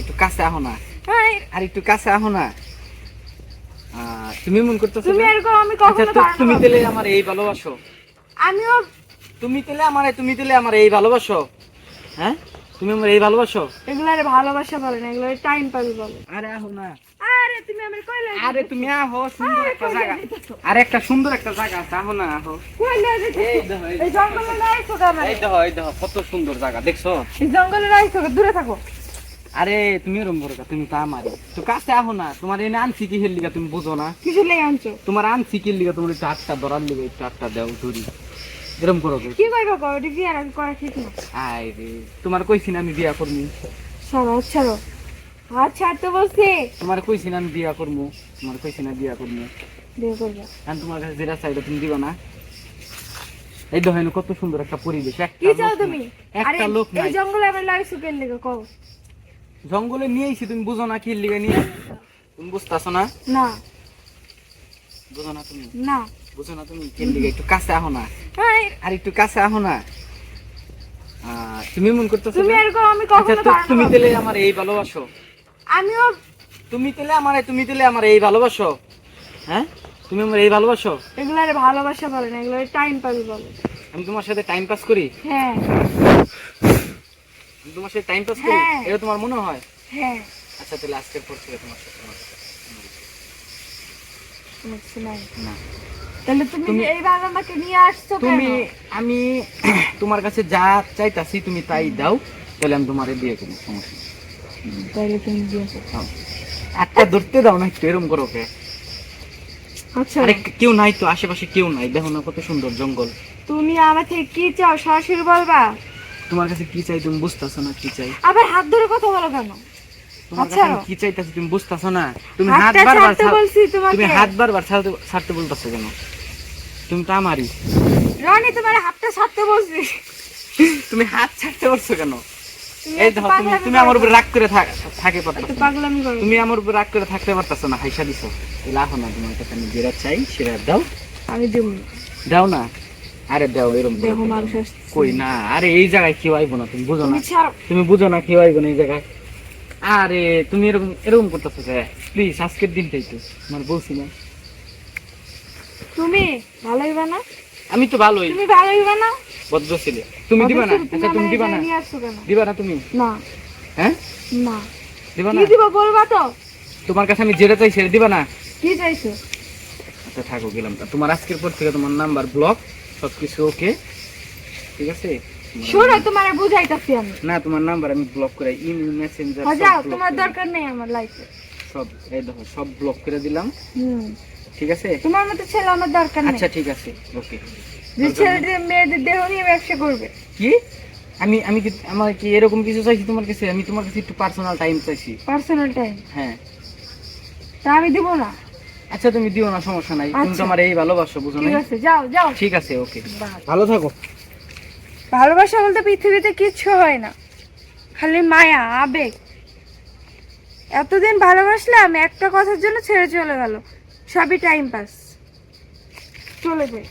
একটু কাছে আহো না? আর। একটু কাছে আহো না। আহ, তুমি মন করতেছো তুমি এরকম আমি আচ্ছা কখনো তো তুমি তেলে আমার এই ভালোবাসো। আমিও তুমি তেলে আমার তুমি তেলে আমার এই ভালোবাসো। হ্যাঁ? তুমি আমার এই ভালোবাসো? এগুলার ভালোবাসা বলে না এগুলো টাইম পাস বলে। আরে আহো না। আরে তুমি আমার কইলে আরে তুমি আহো সুন্দর একটা জায়গা? আর একটা সুন্দর একটা জায়গা আছে আহো না আহো। কইলে এই দেখো, এই এই জঙ্গলে রাইছো কেন? এই দেখো এই দেখো কত সুন্দর জায়গা দেখছ? এই জঙ্গলে রাইছো দূরে থাকো। আরে তুমি বড় তুমি তো আমারই তো কাছে আহো না তোমার এনে আনছি কি হেলিগা তুমি বুঝো না? কিছু লেগে আনছো? তোমার আনছি কি লিগা তোমার একটু হাতটা ধরার লিগা একটু হাতটা দেও ধরি। এরম করো কি আর আমি করা ঠিক না। আয় রে তোমার কইছি না আমি বিয়া করব ছাড়ো ছাড়ো। হাত ছাড়তে বলছি। তোমার কইছি না আমি বিয়া করব তোমার কইছি না বিয়া করব বিয়ে করব। এখন তোমার কাছে যেটা চাইলে তুমি দিবা না। এই দেখেন কত সুন্দর একটা পরিবেশ একটা কি চাও লোক তুমি? নাই। একটা লোক এই জঙ্গলে আমি লেগে কও। জঙ্গলে নিয়ে আইছি তুমি বুঝো না কি লিগা নিয়ে? তুমি বুঝতেছো না? না। বুঝো না তুমি? না। বুঝো না তুমি লিগা একটু কাছে আহো না? আর। একটু কাছে আহো না? তুমি মন করতেছো তুমি এরকম আমি আচ্ছা কখনো তো বানাবো তুমি। তেলে আমার এই ভালোবাসো? আমিও তুমি তেলে আমার তুমি তেলে আমার এই ভালোবাসো? হ্যাঁ? তুমি আমার এই ভালোবাসো? এগুলার ভালোবাসা বলে না এগুলো টাইম পাস বলে। আমি তোমার সাথে টাইম পাস করি? হ্যাঁ। তোমার সাথে টাইম পাস করি? হ্যাঁ। এটা তোমার মনে হয়? হ্যাঁ। আচ্ছা তাহলে আজকের পর থেকে তোমার সাথে আমার তাহলে তুমি আমাকে নিয়ে আসছো তুমি আমি তোমার কাছে যা চাইতাছি তুমি তাই দাও। তাহলে আমি তোমারে বিয়ে করব সমস্যা। তাহলে তুমি বিয়ে করো। দাও। একটা ধরতে দাও না একটু এরম করো কে আচ্ছা। আরে কেউ নাই তো আশেপাশে কেউ নাই। দেখো না কত সুন্দর জঙ্গল। তুমি আমাকে কি চাও সরাসরি বলবা? তোমার কাছে কি চাই তুমি বুঝতেছো না কি চাই? আবার হাত ধরে কথা বলো কেন? তোমার কাছে আচ্ছা। আমি কি চাইতাছি তুমি বুঝতেছো না? তুমি হাত বারবার তুমি হাত বারবার ছাড়তে বলতেছো কেন? তুমি তো আমারই। রনি তোমার হাতটা ছাড়তে বলছি। তুমি হাত ছাড়তে বলছো কেন? এই দেখো তুমি তুমি আমার উপর রাগ করে থাক-। পাগলামি করো। তুমি আমার উপর রাগ করে থাকতে পারতাছো না হাইসা দিছো। লাখো না তোমার কাছে আমি যেটা চাই সেটা দাও। আমি দেবো দাও না। আরে দাও এরকম। কই না আরে এই জায়গায় আইবো না তুমি বুঝো না। তুমি বুঝো না আইবো না এই জায়গায়। আরে তুমি এরকম এরকম করতেছো প্লিজ আজকের দিনটাই তো আমার বলছি না। তুমি ভালো হইবা না? আমি তো ভালোই। তুমি ভালো হইবা না? ভদ্র ছেলে তুমি দিবা না? আচ্ছা তুমি দিবা না? দিবা না তুমি? না। হ্যাঁ? না। দিবা না? কি দিব বলবা তো? তোমার কাছে আমি যেটা চাই সেটা দিবা না? কি চাইছো? আচ্ছা থাকো গেলাম তোমার আজকের পর থেকে তোমার নাম্বার ব্লক সবকিছু ওকে। ঠিক আছে? তোমার- শোনো তোমার বুঝাইতাছি আমি। না তোমার নাম্বার আমি ব্লক করে ইমেল মেসেঞ্জার হ্যাঁ, যাও তোমার দরকার নেই আমার লাইফে সব এই দেখো সব ব্লক করে দিলাম। হুম। ঠিক আছে? তোমার মতো ছেলে আমার দরকার নেই। আচ্ছা ঠিক আছে ওকে। যে ছেলেদের মেয়েদের দেহ নিয়ে ব্যবসা করবে। কি? আমি আমি কি আমার কি এরকম কিছু চাইছি তোমার কাছে? আমি তোমার কাছে একটু পার্সোনাল টাইম চাইছি। পার্সোনাল টাইম হ্যাঁ। তা আমি দিব না। আচ্ছা তুমি দিও না সমস্যা নাই। তুমি তো আচ্ছা। আমার এই ভালোবাসো বুঝো ঠিক আছে যাও যাও। ঠিক আছে ওকে। ভালো থাকো। ভালোবাসা বলতে পৃথিবীতে কিচ্ছু হয় না। খালি মায়া আবেগ। এতদিন ভালোবাসলাম একটা কথার জন্য ছেড়ে চলে গেল। সবই টাইম পাস চলে যাই।